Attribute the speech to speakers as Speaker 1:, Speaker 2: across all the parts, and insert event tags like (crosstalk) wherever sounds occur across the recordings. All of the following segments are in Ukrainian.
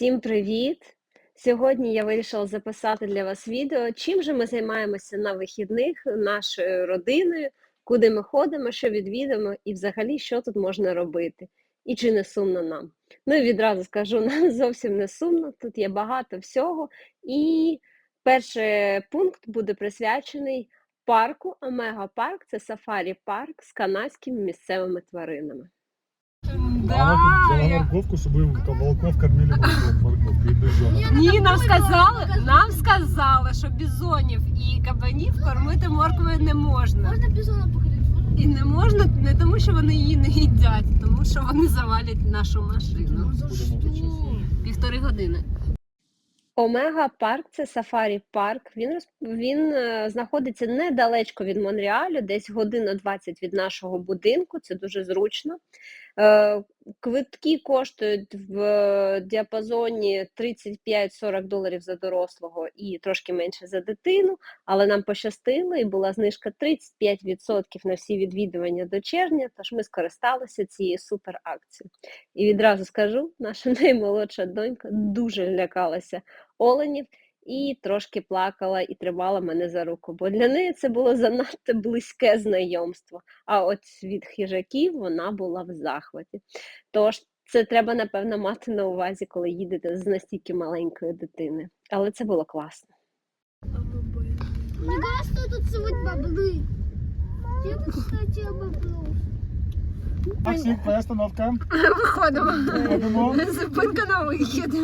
Speaker 1: Всім привіт! Сьогодні я вирішила записати для вас відео, чим же ми займаємося на вихідних нашою родиною, куди ми ходимо, що відвідуємо і взагалі що тут можна робити, і чи не сумно нам. Ну і відразу скажу, (laughs) нам зовсім не сумно, тут є багато всього. І перший пункт буде присвячений парку Омега Парк це сафарі парк з канадськими місцевими тваринами.
Speaker 2: Взяла морковку, чтобы волков кормили морков- морковкой и бизонов.
Speaker 3: Ні, нам сказали, нам сказали, що бізонів і кабанів кормити морквою не можна.
Speaker 4: Можна бізона походити?
Speaker 3: І не можна не тому, що вони її не їдять, тому що вони завалять нашу машину. Півтори години.
Speaker 1: Омега парк це сафарі парк. Він роз- він е, знаходиться недалечко від Монреалю, десь година 20 від нашого будинку. Це дуже зручно. Е, Квитки коштують в діапазоні 35-40 доларів за дорослого і трошки менше за дитину. Але нам пощастило і була знижка 35% на всі відвідування до червня. Тож ми скористалися цією суперакцією. І відразу скажу, наша (laughs) наймолодша донька дуже лякалася оленів і трошки плакала і тримала мене за руку, бо для неї це було занадто близьке знайомство. А от від хижаків вона була в захваті. Тож це треба, напевно, мати на увазі, коли їдете з настільки маленькою дитиною. Але це було класно.
Speaker 4: Мне кажется, тут сегодня бобры. Я тут, кстати, бобров.
Speaker 2: Максим, твоя остановка.
Speaker 3: Виходимо.
Speaker 2: Виходимо.
Speaker 3: Зупинка на вихід.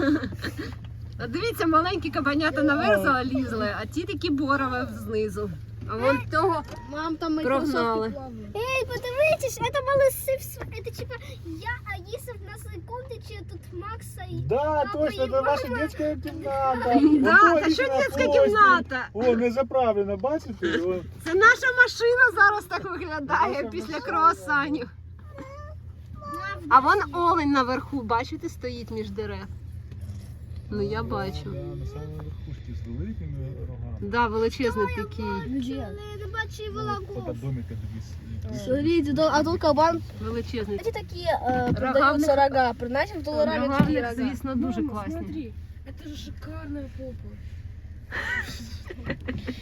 Speaker 3: А Дивіться, маленькі кабанята наверх залізли, а ті такі борове знизу. А вон того
Speaker 4: Мам, там
Speaker 3: Прогнали.
Speaker 4: Эй, подивитесь, это малыши, в- это типа я, Алиса в нашей комнате, тут Макса и...
Speaker 2: Да,
Speaker 4: Папа,
Speaker 2: точно, это
Speaker 4: Ивана.
Speaker 2: наша детская кімната. (laughs)
Speaker 3: Да,
Speaker 2: Ото
Speaker 3: та що
Speaker 2: їхня
Speaker 3: дитяча
Speaker 2: постіль.
Speaker 3: кімната?
Speaker 2: О, не заправлено, бачите? О,
Speaker 3: Це наша машина зараз так виглядає
Speaker 2: Наша
Speaker 3: після
Speaker 2: машина,
Speaker 3: круасанів. А вон олень наверху, бачите, стоїть між дерев. Ну я бачу.
Speaker 2: Да, на самому верхушці з великими рогами.
Speaker 3: Да, величезний такий.
Speaker 4: Я не бачу его
Speaker 2: Фото
Speaker 4: лагов.
Speaker 2: домика дивись.
Speaker 5: Смотрите, да, а тут кабан.
Speaker 3: Величезний.
Speaker 5: Эти такие э,
Speaker 3: Рогавных.
Speaker 5: продаются рога. Приносим в долларами такие
Speaker 3: Рогавник,
Speaker 5: рога.
Speaker 3: звісно, дуже класні.
Speaker 5: это же шикарная попа.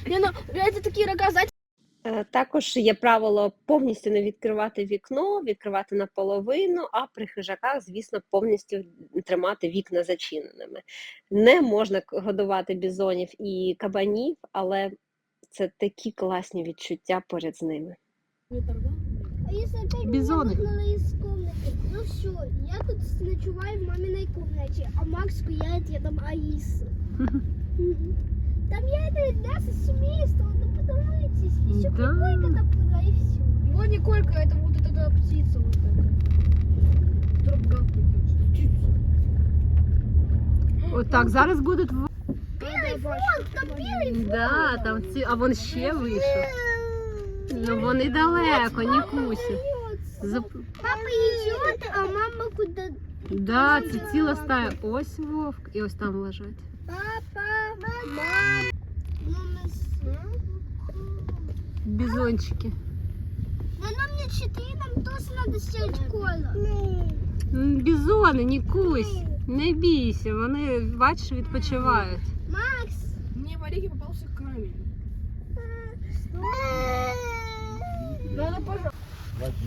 Speaker 5: Не, ну, это такие рога, знаете,
Speaker 1: Е, Також є правило повністю не відкривати вікно, відкривати наполовину, а при хижаках, звісно, повністю тримати вікна зачиненими. Не можна к- годувати бізонів і кабанів, але це такі класні відчуття поряд з ними.
Speaker 4: Алиса опять
Speaker 3: Бизоны.
Speaker 4: меня выгнала из комнаты. Ну все, я тут ночеваю в маминой комнате, а Макс гуляет рядом Алисы. (laughs) Мгм. Там я это мясо семейства, ну подумайтесь, еще
Speaker 3: Да.
Speaker 4: прикольно напрягла и все.
Speaker 5: вот не колька, это вот эта птица вот эта. Которая гавкает. Птица.
Speaker 3: Отак, зараз будуть. в-
Speaker 4: Белый фон, там белый
Speaker 3: Да, там ці. А вон ще вийшов. Ну вони далеко, Нікусі. Зап...
Speaker 4: Папа идет, а мама куда?
Speaker 3: Да, це ціла стая. Ось вовк і ось там лежать.
Speaker 4: Папа, мама. Мама,
Speaker 3: Бізончики.
Speaker 4: Ну нам не четыре, нам тоже надо сесть кола.
Speaker 3: М, Бізони, Нікусь. Не бійся, вони, бачиш, відпочивають.
Speaker 4: Макс.
Speaker 5: Мне в орехе попался камень. Надо, пожалуйста.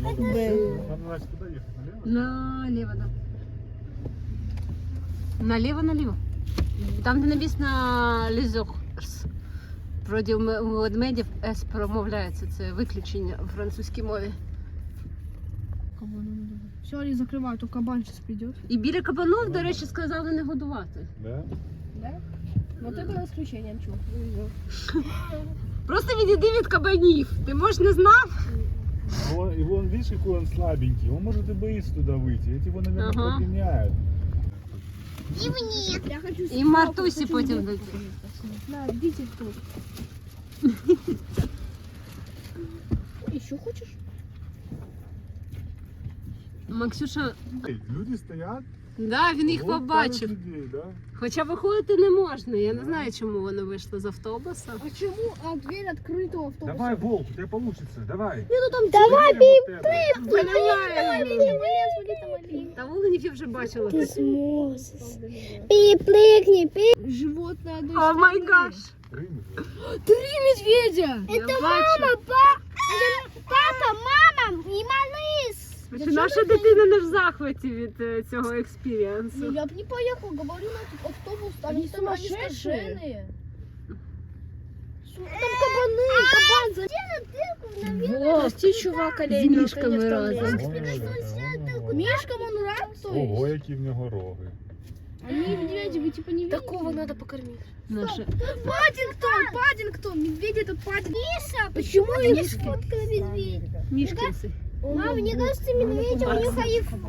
Speaker 2: Надо, надо, Настя, куди їхати? Наліво?
Speaker 3: Наліво, да. Наліво, наліво. Там, де написано лізокс. Вроді у ме- у ведмедів С промовляється. Це виключення у французькій мові.
Speaker 5: Все, они закрывают, то кабан сейчас придет.
Speaker 3: І біля кабанов, до речі, сказали не годувати.
Speaker 2: Да?
Speaker 5: Вот это исключение, ничего.
Speaker 3: Просто відійди від кабанів. Ти може не знав?
Speaker 2: Вон, и вон, видишь, какой он слабенький. Он может и боится туда выйти. Эти его, наверное,
Speaker 3: Ага.
Speaker 2: подгоняют.
Speaker 4: И мне.
Speaker 5: И
Speaker 3: І Мартусі потім дати.
Speaker 5: На, идите тоже. Еще хочешь?
Speaker 3: Максюша,
Speaker 2: Люди стоят,
Speaker 3: Да, він їх
Speaker 2: Вот там
Speaker 3: побачив.
Speaker 2: людей, да?
Speaker 3: Хоча виходити не можна. Я не знаю, чому вони вийшли з автобуса.
Speaker 5: Почему а дверь открыта у автобуса?
Speaker 2: Давай, Волк, у тебя получится, давай.
Speaker 4: Ну там давай,
Speaker 3: Та Оленів я вже бачила.
Speaker 4: Пипликни, пип.
Speaker 5: Животное одной
Speaker 3: О май гаш!
Speaker 5: Три медведя!
Speaker 3: Я бачу.
Speaker 4: Папа, мама и малыш.
Speaker 3: Чи наша дитина не в захваті від е, цього експірієнсу?
Speaker 5: Ну, я бы не поехал, говорю, на этот автобус, там
Speaker 4: Они
Speaker 5: они там они
Speaker 4: сумасшедшие.
Speaker 5: скаженые.
Speaker 4: Там кабаны, кабан.
Speaker 3: Во,
Speaker 5: Прости, чувак,
Speaker 3: з мішками разом.
Speaker 5: Мишкам он рад, то
Speaker 2: Ого,
Speaker 5: есть?
Speaker 2: які в нього роги.
Speaker 5: Они медведи, вы типа не видите?
Speaker 4: Такого надо покормить.
Speaker 3: Наша.
Speaker 5: Паддингтон, Паддингтон, медведи это Паддингтон.
Speaker 4: Миша,
Speaker 5: Почему
Speaker 4: ты не
Speaker 5: они
Speaker 4: сфоткала медведя?
Speaker 3: Мішкінси.
Speaker 4: Мам, мне кажется, медведь у них айфон.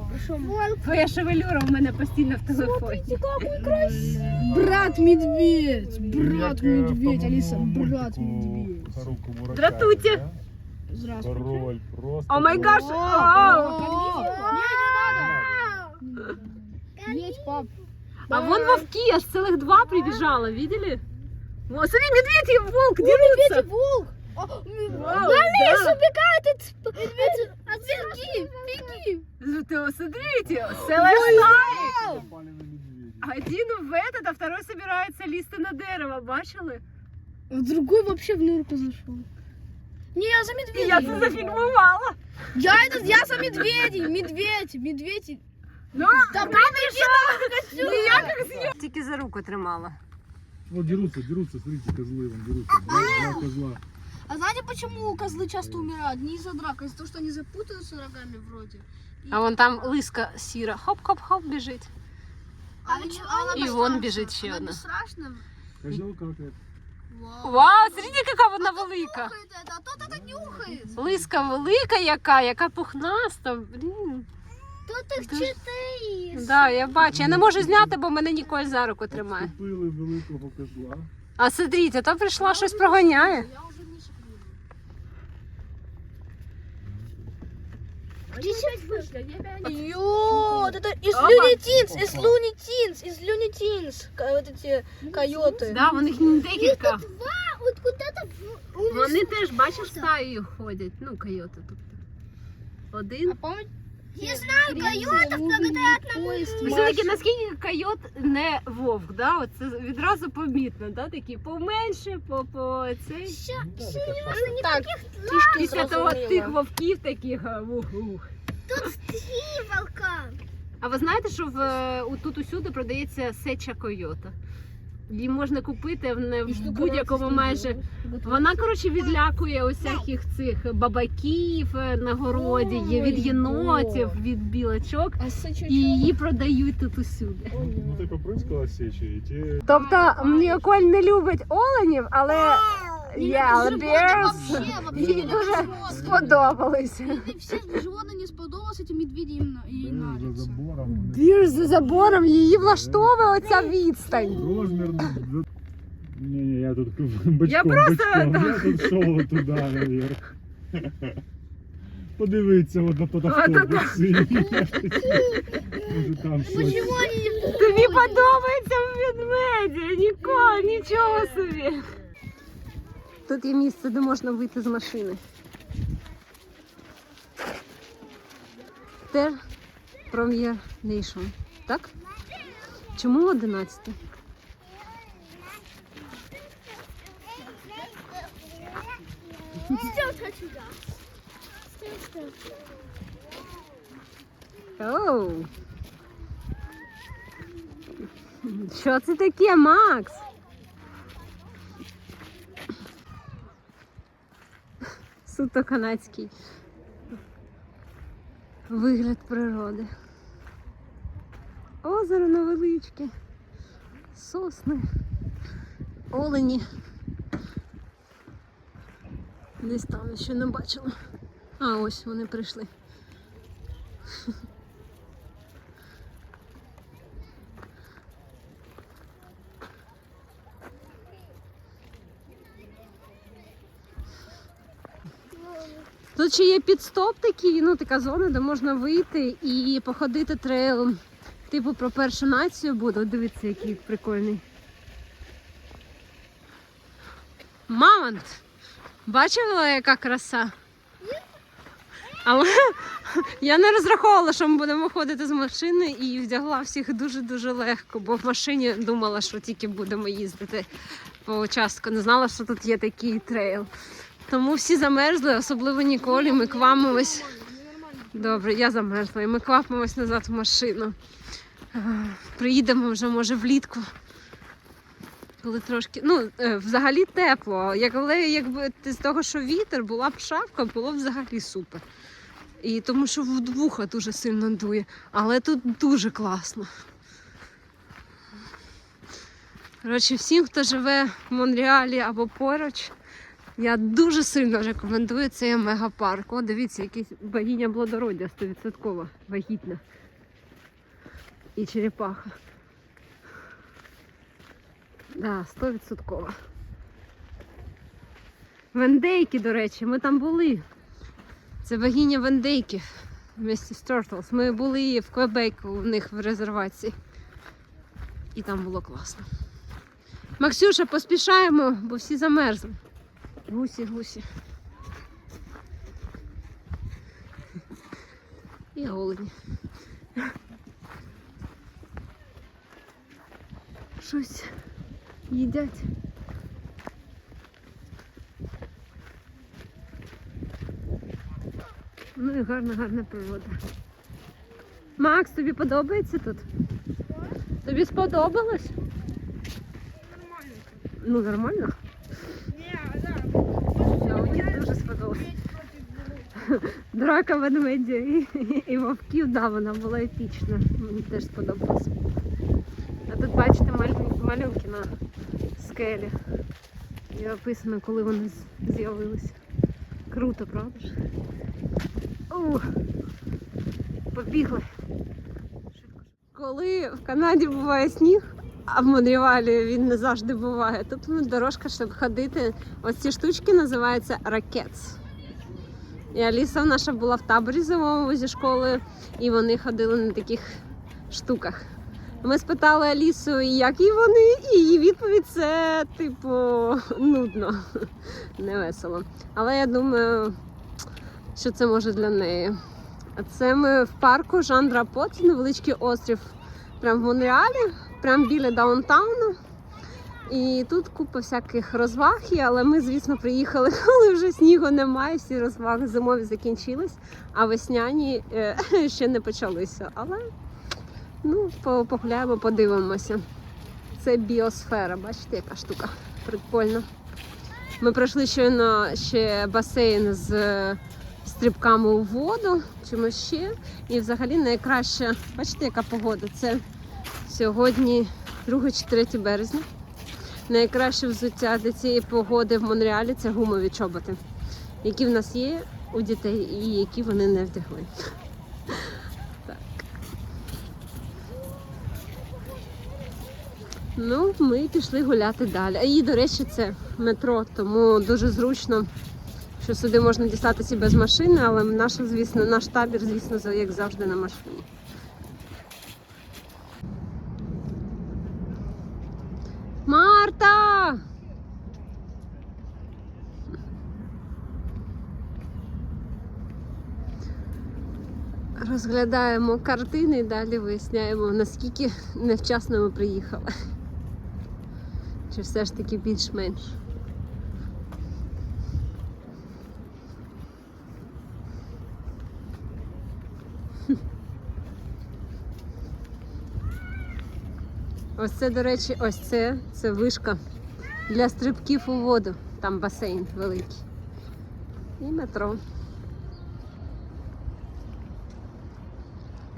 Speaker 3: Твоя шевелюра у мене постійно в телефоні.
Speaker 5: Брат медведь, брат
Speaker 2: Як, е, в
Speaker 5: медведь,
Speaker 2: тому
Speaker 5: Алиса, брат
Speaker 2: мультику
Speaker 5: медведь.
Speaker 2: Харуки Муракамі,
Speaker 3: Дратуйте.
Speaker 2: да?
Speaker 5: Здравствуйте.
Speaker 2: Король просто.
Speaker 3: О май гаш!
Speaker 5: О,
Speaker 3: О!
Speaker 5: Не, не надо. Медведь, пап.
Speaker 3: А вон вовки, аж целых два прибежало, видели? Вот, смотри, медведь и волк дерутся.
Speaker 5: волк. А,
Speaker 3: Вау, да.
Speaker 4: убегает от...
Speaker 5: Беги, беги.
Speaker 3: Зато Смотрите, целая стая.
Speaker 2: Напали на медведя.
Speaker 3: Один в этот, а второй собирается лізти на дерево, бачили?
Speaker 5: Другой вообще в норку зашел. Не, я за
Speaker 3: І
Speaker 5: медведей.
Speaker 3: я це зафільмувала.
Speaker 5: Я это, я за медведей, медведь, медведь.
Speaker 3: Ну,
Speaker 5: Да,
Speaker 3: ніяких зйом. Тільки за руку тримала.
Speaker 2: Вот дерутся, дерутся, смотрите, козлы вон дерутся. Два, два козла.
Speaker 5: А знаете, почему козлы часто умирают? Не из-за драк, а из-за того, что они запутаются рогами вроде.
Speaker 3: А вон там лиска сіра. Хоп-хоп-хоп біжить.
Speaker 5: А, они- а она
Speaker 3: И
Speaker 5: бесстрашна.
Speaker 3: вон бежит еще
Speaker 5: Она
Speaker 3: одна.
Speaker 5: бесстрашна.
Speaker 2: Козел какает.
Speaker 5: Вау.
Speaker 3: Вау, смотрите, яка вона велика.
Speaker 5: Нюхает это, а тот это нюхает.
Speaker 3: Лиска велика яка, яка пухнаста. Блін.
Speaker 4: Тут их четыре.
Speaker 3: Да, я бачу. Я не можу зняти, бо мене Ніколь за руку тримає.
Speaker 2: Обступили великого козла.
Speaker 3: А смотрите, то прийшла щось проганяє.
Speaker 4: Десять вышло.
Speaker 5: Йо, это из Луни Тинс, из Луни Тинс, из Луни Тинс. Вот эти койоты.
Speaker 3: Да, вон их не декілька.
Speaker 4: Два, от куди-то.
Speaker 3: Вони теж, бачиш, стаєю ходять. Ну, койоти тут. А Один.
Speaker 5: А пам'ятаєш?
Speaker 4: Не знаю, койотов благодаря одному.
Speaker 3: Все-таки наскільки койот не вовк, да? От це відразу помітно, да? Такі поменше, по, по цей.
Speaker 5: Так,
Speaker 3: Після того тих вовків таких а, ух-ух.
Speaker 4: И волка.
Speaker 3: А ви знаєте, що в е, у- тут усюди продається сеча койота? Її можна купити в, не, в будь-якому майже. Вона, коротше, відлякує усяких цих бабаків е, на городі, є від
Speaker 5: Ой,
Speaker 3: єнотів, від білочок. І її продають тут усюди.
Speaker 2: Ну ти поприскала сечі, і ті
Speaker 3: Тобто Ніколь не любить оленів, але є, але Bears (laughs) їй дуже сподобалися.
Speaker 5: Все животные не сподобалось, эти медведи им и
Speaker 2: Де за забором. вони
Speaker 3: Бір за забором її влаштовує оця відстань.
Speaker 2: Розмір. Ні, ні, я тут (laughs) бочком,
Speaker 3: просто,
Speaker 2: бочком. Я тут шов туди наверх. (laughs) Подивіться от на тот автобус. Може там щось.
Speaker 3: Тобі подобається ведмеді, Ніколь, нічого собі. Тут є місце, де можна вийти з машини. Тер Пром'єр Нейшн. Так? Чому 11?
Speaker 4: Сделать хочу, да.
Speaker 3: Оу. Що це таке, Макс? Суто канадський вигляд природи. Озеро невеличке, сосни, олені. Десь там ще не бачила. А, ось вони прийшли. Тут є підстоп такий, ну така зона, де можна вийти і походити трейлом Типу про першу націю буду. Дивіться, який прикольний. Мамонт! Бачила, яка краса? Але я не розраховувала, що ми будемо виходити з машини і вдягла всіх дуже-дуже легко, бо в машині думала, що тільки будемо їздити по участку. Не знала, що тут є такий трейл. Тому всі замерзли, особливо Ніколі. Ми квамимось. Добре, я замерзла, і ми квапимось назад в машину. Е, Приїдемо вже, може, влітку. Коли трошки, ну, е, взагалі тепло. Але якби з того, що вітер, була б шапка, було взагалі супер. І тому що в вуха дуже сильно дує. Але тут дуже класно. Коротше, всім, хто живе в Монреалі або поруч, я дуже сильно рекомендую цей мегапарк. О, дивіться, якийсь богиня плодородя 100% вагітна. І черепаха. Да, 100%. Вендейки, до речі, ми там були. Це богиня Вендейки в місті Стуртлс. Ми були в Квебеку у них в резервації. І там було класно. Максюша, поспішаємо, бо всі замерзли. Гусі, гусі. І голені. Щось їдять. Ну і гарна, гарна природа. Макс, тобі подобається тут? Тобі сподобалось? Нормально. Ну, нормально? Да, мені дуже сподобалось. Драка ведмедя і, і вовків, да, вона була епічна. Мені теж сподобалось. А тут бачите малю- малюнки на скелі. І описано, коли вони з'явилися. Круто, правда ж? Ух, побігли. Коли в Канаді буває сніг, а в Монреалі він не завжди буває. Тут ну, дорожка, щоб ходити. Ось ці штучки називаються ракетс. І Аліса наша була в таборі зимовому зі школою, і вони ходили на таких штуках. Ми спитали Алісу, які вони, і її відповідь це, типу, нудно, не весело. Але я думаю, що це може для неї. А це ми в парку Жан Драпот, невеличкий острів, прямо в Монреалі, прямо біля даунтауну. І тут купа всяких розваг є, але ми, звісно, приїхали, (laughs) коли вже снігу немає, всі розваги зимові закінчились, а весняні е, (laughs) ще не почалися. Але ну, по- погуляємо, подивимося. Це біосфера, бачите, яка штука прикольна. Ми пройшли щойно ще басейн з е, стрибками у воду, чимось ще. І взагалі найкраще, бачите, яка погода? Це сьогодні 2 чи 3 березня. Найкраще взуття для цієї погоди в Монреалі це гумові чоботи, які в нас є у дітей і які вони не вдягли. Ну, ми пішли гуляти далі. А і, до речі, це метро, тому дуже зручно, що сюди можна дістатися без машини, але наша, звісно, наш табір, звісно, як завжди на машині. Марта! Розглядаємо картини і далі виясняємо, наскільки невчасно ми приїхали. Чи все ж таки більш-менш. Ось це, до речі, ось це, це вишка для стрибків у воду. Там басейн великий. І метро.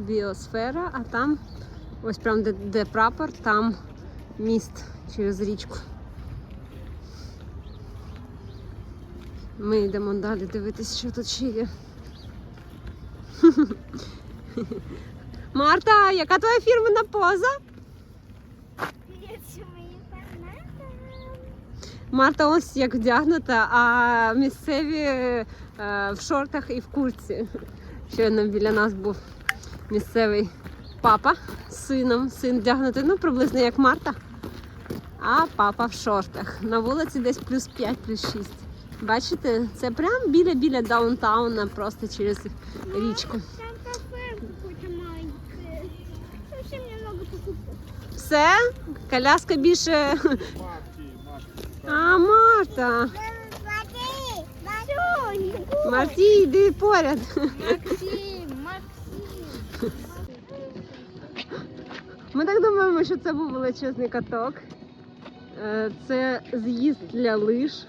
Speaker 3: Біосфера, а там, ось прям де, де прапор, там міст через річку. Ми йдемо далі дивитися, що тут ще є. (laughs) Марта, яка твоя фірмена поза? Марта ось як вдягнута, а місцеві е, в шортах і в куртці. Щойно біля нас був місцевий Папа з сином, син вдягнутий, ну приблизно як Марта. А папа в шортах. На вулиці десь плюс 5, плюс 6. Бачите, це прямо біля-біля даунтауна, просто через річку.
Speaker 4: Там кафе какое-то маленькое. Немного покупок.
Speaker 3: Все, коляска більше. А, Марта. Марті, йди поряд.
Speaker 5: Максим.
Speaker 3: Ми так думаємо, що це був величезний каток. Е, Це з'їзд для лиж.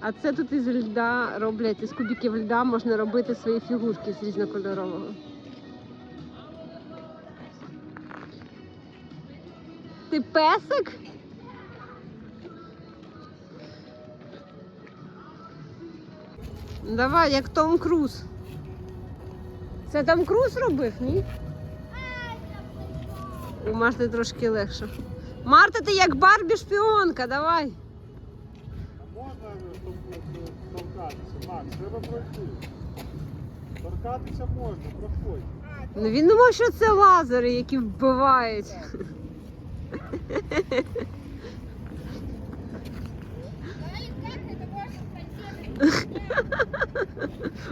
Speaker 3: А це тут із льда роблять, із кубиків льда можна робити свої фігурки з різнокольорового. Ти песик? Давай, як Том Круз. Це Том Круз робив, ні? У Марти трошки легше. Марта, ти як Барбі шпіонка, давай.
Speaker 2: Можна е, торкатися? Макс, треба пройти. Торкатися можна, проходь.
Speaker 3: Ну він думав, що це лазери, які вбивають.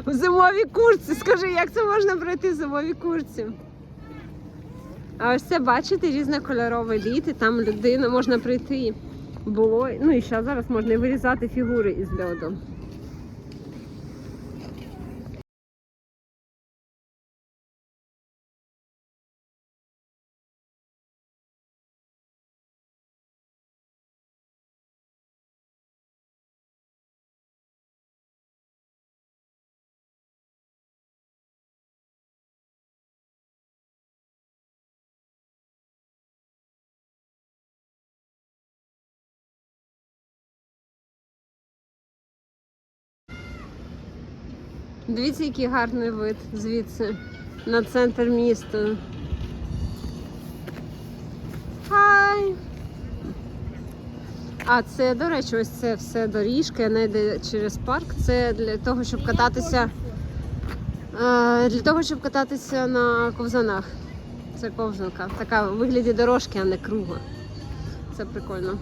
Speaker 3: У зимовій курці. Скажи, як це можна пройти в зимовій курці? А ось це, бачите, різнокольоровий лід, і там людина можна прийти. Було, ну і ще зараз можна вирізати фігури із льоду. Дивіться, який гарний вид звідси на центр міста. Хай! А це, до речі, ось це все доріжка, вона йде через парк. Це для того, щоб кататися. е, Для того, щоб кататися на ковзанах. Це ковзанка. Така в вигляді дорожки, а не круга. Це прикольно.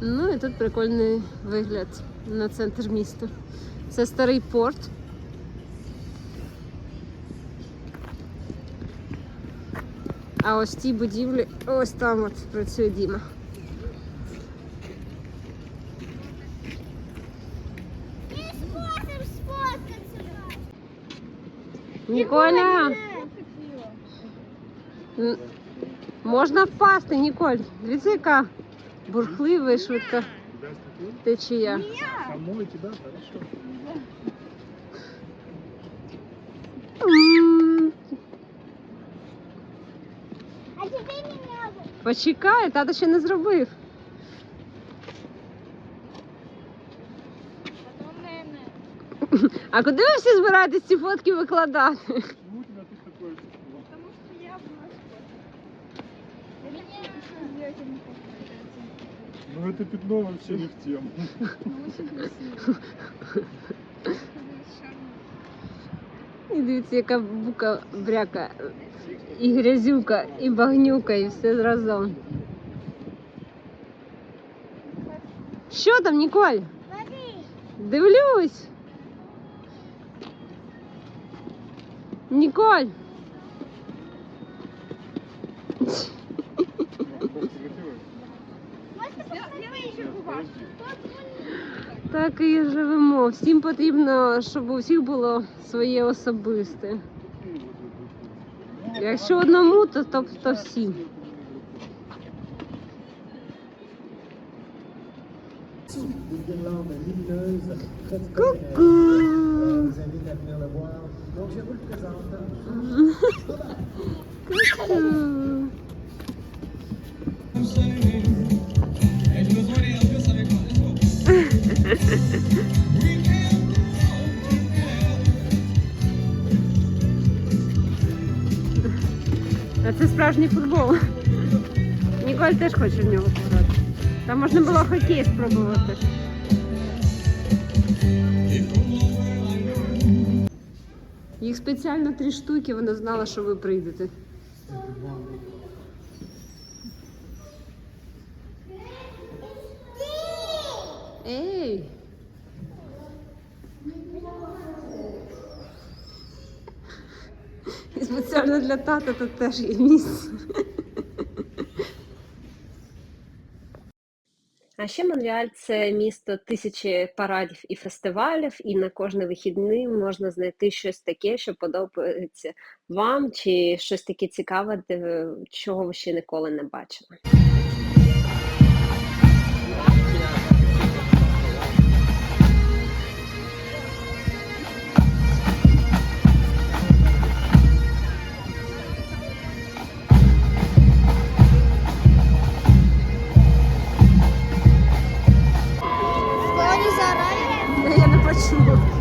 Speaker 3: Ну і тут прикольний вигляд на центр міста. Це старий порт. А ось ті будівлі, ось там от працює Діма.
Speaker 4: Не сможем сфоткаться.
Speaker 3: Ніколя! М, Можна впасти, Ніколь. Дивіться, яка бурхлива і
Speaker 2: стекло?
Speaker 3: течія.
Speaker 2: Самой тебя, хорошо.
Speaker 4: А теперь меня
Speaker 3: Почекай, тато ще не зробив. А куди ви всі збираєтесь ці фотки викладати?
Speaker 2: Почему у тебя тут такое?
Speaker 5: Потому я в Я не хочу сделать ему
Speaker 2: Ну это пятно вообще не в тему.
Speaker 5: очень красиво.
Speaker 3: І дивіться, яка бука бряка, і грязюка, і багнюка, і все разом. Що там, Ніколь?
Speaker 4: Смотри.
Speaker 3: Дивлюсь. Ніколь. Так і живемо. Всім потрібно, щоб у всіх було своє особисте. Якщо одному, то, то, то всім. Coucou.
Speaker 6: vous
Speaker 3: Це справжній футбол. Ніколь теж хоче в нього пограти. Там можна було хокей спробувати. Їх спеціально три штуки, вона знала, що ви прийдете. Спеціально для тата тут теж є місце.
Speaker 1: А ще Монреаль це місто тисячі парадів і фестивалів, і на кожний вихідний можна знайти щось таке, що подобається вам, чи щось таке цікаве, чого ви ще ніколи не бачили.
Speaker 4: Super.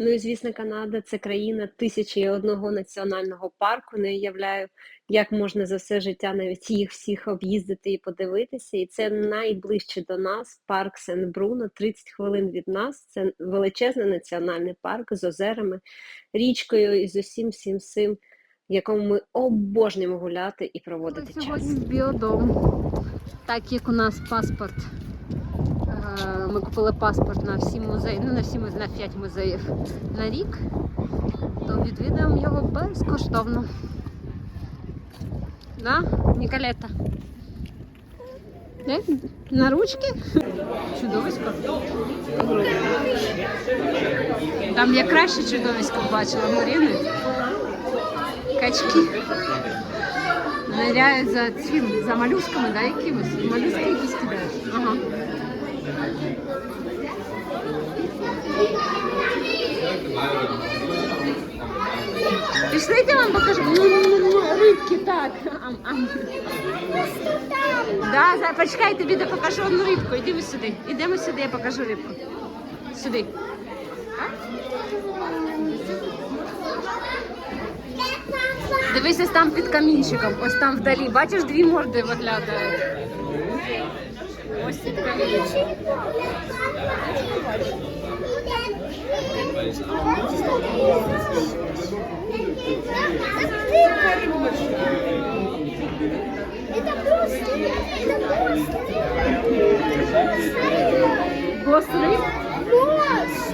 Speaker 4: Ну
Speaker 1: і звісно, Канада це країна тисячі і одного національного парку. Не уявляю, як можна за все життя навіть їх всіх об'їздити і подивитися. І це найближче до нас парк Сен-Бруно, 30 хвилин від нас. Це величезний національний парк з озерами, річкою і з усім всім всім, в якому ми обожнюємо гуляти і проводити час.
Speaker 3: Сьогодні біодом. Так як у нас паспорт. Е, Ми купили паспорт на всі музеї, ну на всі на 5 музеїв на рік, то відвідуємо його безкоштовно. Да, Ніколета? На ручки? Чудовисько. Там я краще чудовисько бачила Маріни. Качки. Ныряють за цим, за молюсками, да, якимось? Молюски якісь кидають. Ага. Пішли, я вам покажу. М-м-м, Рибки, так. Ам, ам. Да, за- почекай, тобі де покажу одну рибку. Йдемо сюди. Ідемо сюди, я покажу рибку. Сюди. Дивись, ось там під камінчиком, ось там вдалі. Бачиш, дві морди виглядають. Ось під камінчиком.
Speaker 4: Это просто, это просто.
Speaker 3: Бос риб.
Speaker 4: Босс!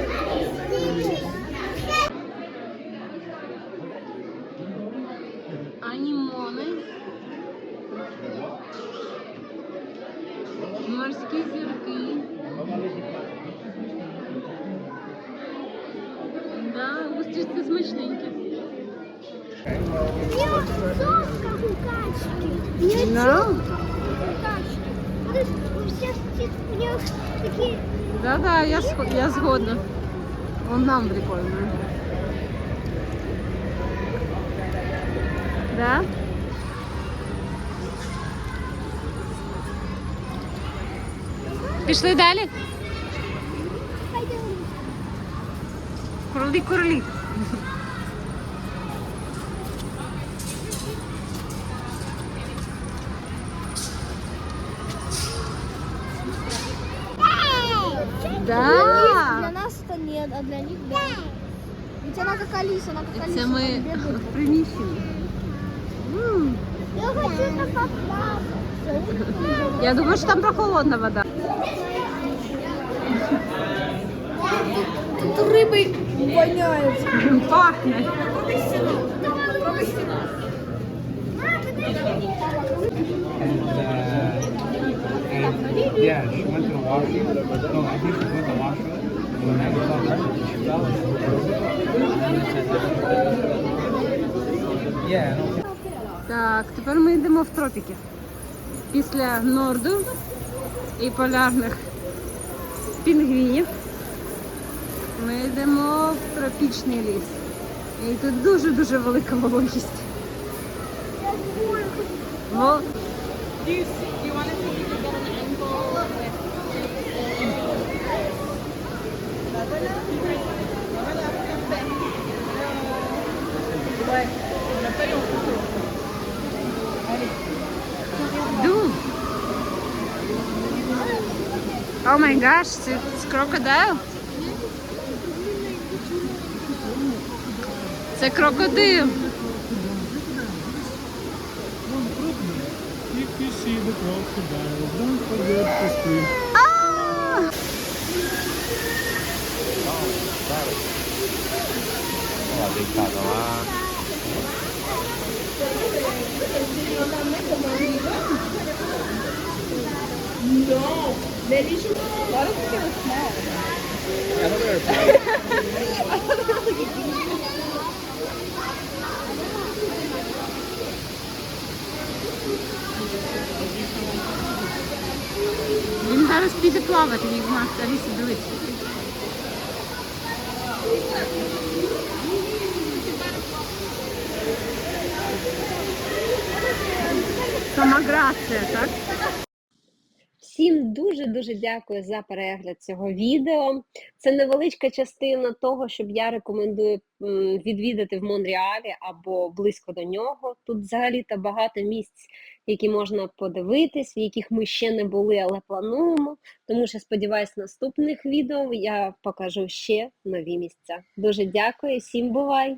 Speaker 4: Лови у всех птиц, у них такие...
Speaker 3: Да, да, я, сх- я згодна. Вон нам прикольно. Да? Пішли далі?
Speaker 4: Пойдем.
Speaker 3: Курлі, курлі. Да.
Speaker 4: Для нас это нет, а для них да. Ведь она как Алиса, она как Алиса.
Speaker 3: Це ми в приміщенні. М,
Speaker 4: Я хочу на попасть.
Speaker 3: Я думаю, що там прохолодна вода.
Speaker 5: Тут рыбой воняет.
Speaker 3: Пахне.
Speaker 6: And yeah, she went to the washroom. No, I think she went to the washroom. When I was on her, she fell. Yeah, I don't
Speaker 3: Так, тепер ми йдемо в тропіки. після норду і полярних пінгвінів ми йдемо в тропічний ліс. І тут дуже-дуже велика вологість. О май гаш, крокодил. Це крокодил.
Speaker 2: If you see the crocodile, don't forget to scream.
Speaker 3: Він зараз піде плавати, як Макс Аліса дивиться.
Speaker 1: Дуже-дуже дякую за перегляд цього відео. Це невеличка частина того, щоб я рекомендую відвідати в Монреалі або близько до нього. Тут взагалі-то багато місць, які можна подивитись, в яких ми ще не були, але плануємо. Тому що сподіваюсь, наступних відео я покажу ще нові місця. Дуже дякую, всім бувай!